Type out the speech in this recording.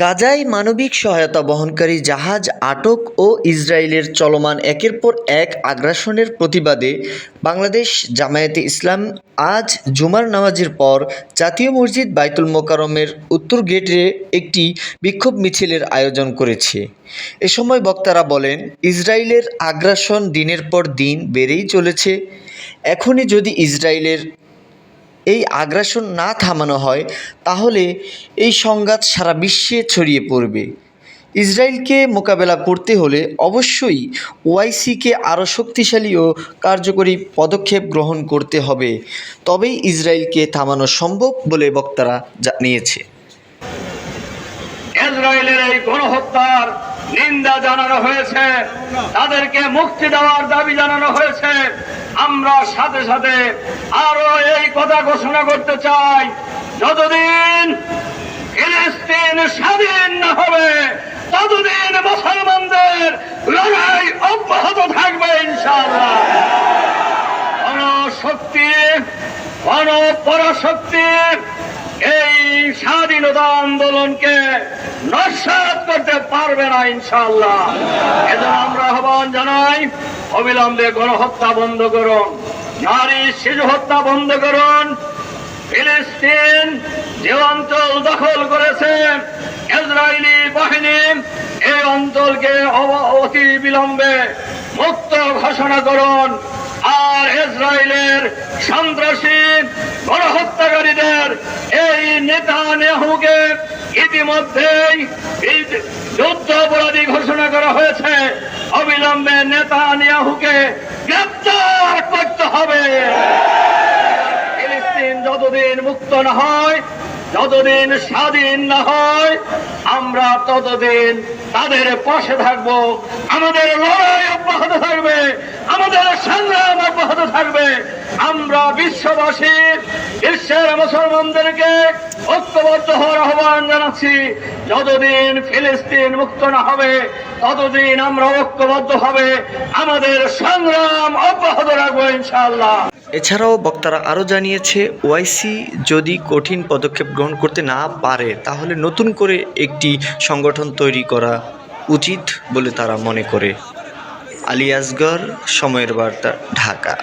গাজায় মানবিক সহায়তা বহনকারী জাহাজ আটক ও ইসরায়েলের চলমান একের পর এক আগ্রাসনের প্রতিবাদে বাংলাদেশ জামায়াতে ইসলাম আজ জুমার নামাজের পর জাতীয় মসজিদ বাইতুল মোকাররমের উত্তর গেটে একটি বিক্ষোভ মিছিলের আয়োজন করেছে। এ সময় বক্তারা বলেন, ইসরায়েলের আগ্রাসন দিনের পর দিন বেড়েই চলেছে। এখনই যদি ইসরায়েলের এই আগ্রাসন না থামানো হয়, তাহলে এই সংঘাত সারা বিশ্বে ছড়িয়ে পড়বে। ইসরায়েলকে মোকাবেলা করতে হলে অবশ্যই ওআইসিকে আরও শক্তিশালী ও কার্যকরী পদক্ষেপ গ্রহণ করতে হবে। তবেই ইসরায়েলকে থামানো সম্ভব বলে বক্তারা জানিয়েছে। ইসরায়েলের এই গণহত্যার নিন্দা জানানো হয়েছে, তাদেরকে মুক্তি দেওয়ার দাবি জানানো হয়েছে। আমরা সাথে সাথে আরও এই কথা ঘোষণা করতে চাই। যতদিন ফিলিস্তিন স্বাধীন না হবে, ততদিন মুসলমানদের লড়াই অব্যাহত থাকবে ইনশাআল্লাহ। কোন শক্তি পরাশক্তি এই স্বাধীনতা আন্দোলনকে নস্বাত করতে পারবে না ইনশাআল্লাহ এজন্য আমরা আহ্বান জানাই অবিলম্বে গণহত্যা বন্ধ করুন। নারী শিশু হত্যা বন্ধ করুন। ফিলিস্তিন যে অঞ্চল দখল করেছে ইসরায়েলি বাহিনী এই অঞ্চলকে অতি বিলম্বে মুক্ত ঘোষণা করুন। আর ইসরায়েলের সন্ত্রাসী গণহত্যাকারীদের এই নেতা নেহুকে ইতিমধ্যেই যুদ্ধ অপরাধী ঘোষণা করা হয়েছে। অবিলম্বে নেতা নিয়াহুকে গ্রেপ্তার করতে হবে। ফিলিস্তিন যতদিন মুক্ত না হয় যতদিন স্বাধীন না হয়, আমরা ততদিন তাদের পাশে থাকব। আমাদের লড়াই অব্যাহত থাকবে, আমাদের সংগ্রাম অব্যাহত থাকবে। আমরা বিশ্ববাসী, বিশ্বের মুসলমানদেরকে ঐক্যবদ্ধ হওয়ার আহ্বান জানাচ্ছি। যতদিন ফিলিস্তিন মুক্ত না হবে, ততদিন আমরা ঐক্যবদ্ধ হবে। আমাদের সংগ্রাম অব্যাহত রাখব ইনশাআল্লাহ। এছাড়াও বক্তারা আরও জানিয়েছে ওআইসি যদি কঠিন পদক্ষেপ গ্রহণ করতে না পারে, তাহলে নতুন করে একটি সংগঠন তৈরি করা উচিত বলে তারা মনে করে। আলী আসগর সময়ের বার্তা, ঢাকা।